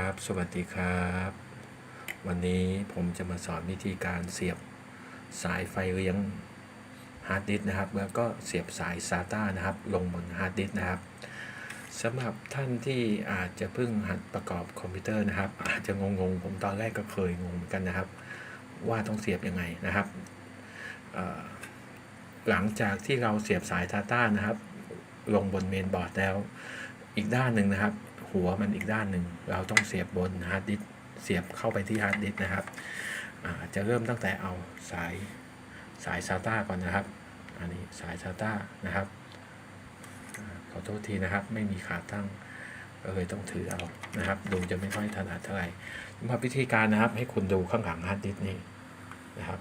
ครับ สวัสดีครับ วันนี้ผมจะมาสอนวิธีการเสียบสายไฟเลี้ยงฮาร์ดดิสก์นะครับ แล้วก็เสียบสาย SATA นะครับ ลงบนฮาร์ดดิสก์นะครับสำหรับท่านที่อาจจะเพิ่งหัดประกอบคอมพิวเตอร์นะครับ อาจจะงงๆ ผมตอนแรกก็เคยงงเหมือนกันนะครับ ว่าต้องเสียบยังไงนะครับ หลังจากที่เราเสียบสาย SATA นะครับ ลงบนเมนบอร์ดแล้ว อีกด้านหนึ่งนะครับ หัวมันอีกด้านหนึ่ง เราต้องเสียบบนฮาร์ดดิสเสียบเข้าไปที่ฮาร์ดดิสนะครับ จะเริ่มตั้งแต่เอาสายสาย SATA ก่อนนะครับ อันนี้สาย SATA นะครับอขอโทษทีนะครับ ไม่มีขาตั้งก็เลยต้องถือเอานะครับ ดูจะไม่ค่อยถนัดเท่าไหร่สำหรับวิธีการนะครับ ให้คุณดูข้างหลังฮาร์ดดิสนี้นะครับ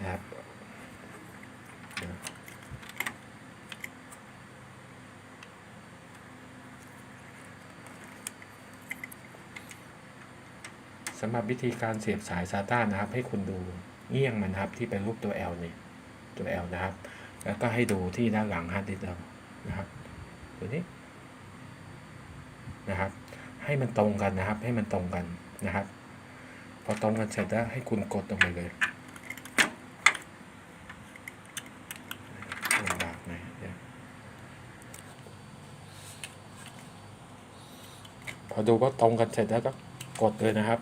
นะครับ สำหรับวิธีการเสียบสาย SATA นะครับ ให้คุณดูเงี่ยงมันครับที่เป็นรูปตัว L นี่ตัว L นะครับ แล้วก็ให้ดูที่ด้านหลังฮาร์ดดิสก์เรานะครับตัวนี้นะครับ ให้มันตรงกันนะครับ ให้มันตรงกันนะครับ พอตรงกันเสร็จแล้วให้คุณกดลงไปเลย ลำบากหน่อยเดี๋ยว พอดูว่าตรงกันเสร็จแล้วก็กดเลยนะครับ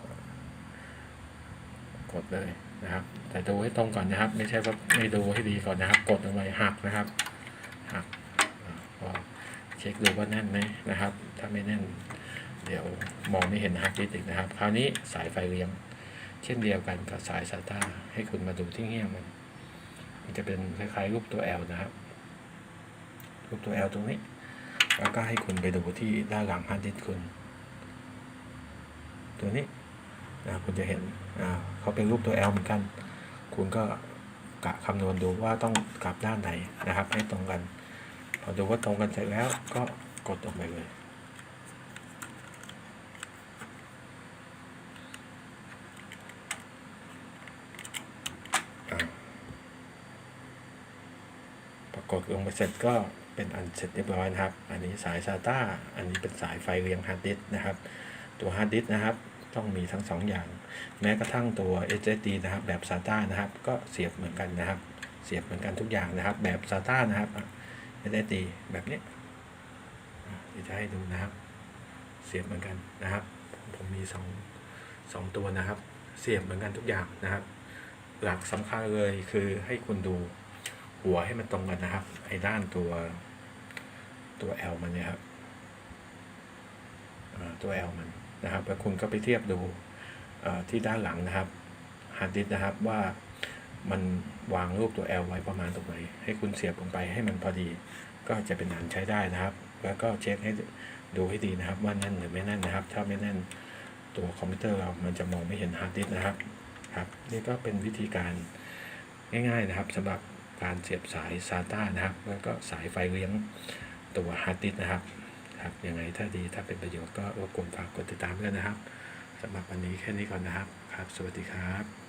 กดเลยนะครับ แต่ดูให้ตรงก่อนนะครับ ไม่ใช่ว่าไม่ดูให้ดีก่อนนะครับ กดลงไปหักนะครับหักอ่าพอเช็คดูว่าแน่นไหมนะครับ ถ้าไม่แน่น เดี๋ยวมองไม่เห็นฮาร์ดดิสก์อีกนะครับ คราวนี้สายไฟเลี้ยง เช่นเดียวกันกับสาย SATA ให้คุณมาดูที่เงี้ยมัน มันจะเป็นคล้ายๆรูปตัว L นะครับ รูปตัว L ตรงนี้ แล้วก็ให้คุณไปดูที่ด้านหลังฮาร์ดดิสก์คุณ ตัวนี้นะคุณจะเห็นอ่าเขาเป็นรูปตัว L เหมือนกัน คุณก็กะคำนวณดูว่าต้องกลับด้านไหนนะครับ ให้ตรงกันพอดูว่าตรงกันเสร็จแล้วก็กดออกไปเลยปรากฏลงไปเสร็จก็เป็นอันเสร็จเรียบร้อยนะครับ อันนี้สาย SATA อันนี้เป็นสายไฟเรียงฮาร์ดดิสก์นะครับ ตัวฮาร์ดดิสก์นะครับ ต้องมีทั้งสองอย่าง แม้กระทั่งตัว SSD นะครับ แบบ SATA นะครับ ก็เสียบเหมือนกันนะครับ เสียบเหมือนกันทุกอย่างนะครับ แบบ SATA นะครับ SSD แบบนี้เดี๋ยวจะให้ดูนะครับ เสียบเหมือนกันนะครับ ผมมีสองสองตัวนะครับ เสียบเหมือนกันทุกอย่างนะครับ หลักสำคัญเลยคือให้คุณดูหัวให้มันตรงกันนะครับ ไอ้ด้านตัวตัว L มันเนี่ยครับตัว L มัน นะครับแล้วคุณก็ไปเทียบดูที่ด้านหลังนะครับฮาร์ดดิสก์นะครับว่ามันวางรูปตัว L ไว้ประมาณตรงไหน ให้คุณเสียบลงไปให้มันพอดี ก็จะเป็นอันใช้ได้นะครับ แล้วก็เช็คให้ดูให้ดีนะครับ ว่าแน่นหรือไม่แน่นนะครับ ถ้าไม่แน่นตัวคอมพิวเตอร์เรามันจะมองไม่เห็นฮาร์ดดิสก์นะครับครับนี่ก็เป็นวิธีการง่ายๆนะครับสำหรับการเสียบสาย SATA นะครับ แล้วก็สายไฟเลี้ยงตัวฮาร์ดดิสก์นะครับ ครับยังไงถ้าดีถ้าเป็นประโยชน์ก็รบกวนฝากกดติดตามด้วยนะครับสำหรับวันนี้แค่นี้ก่อนนะครับครับ สวัสดีครับ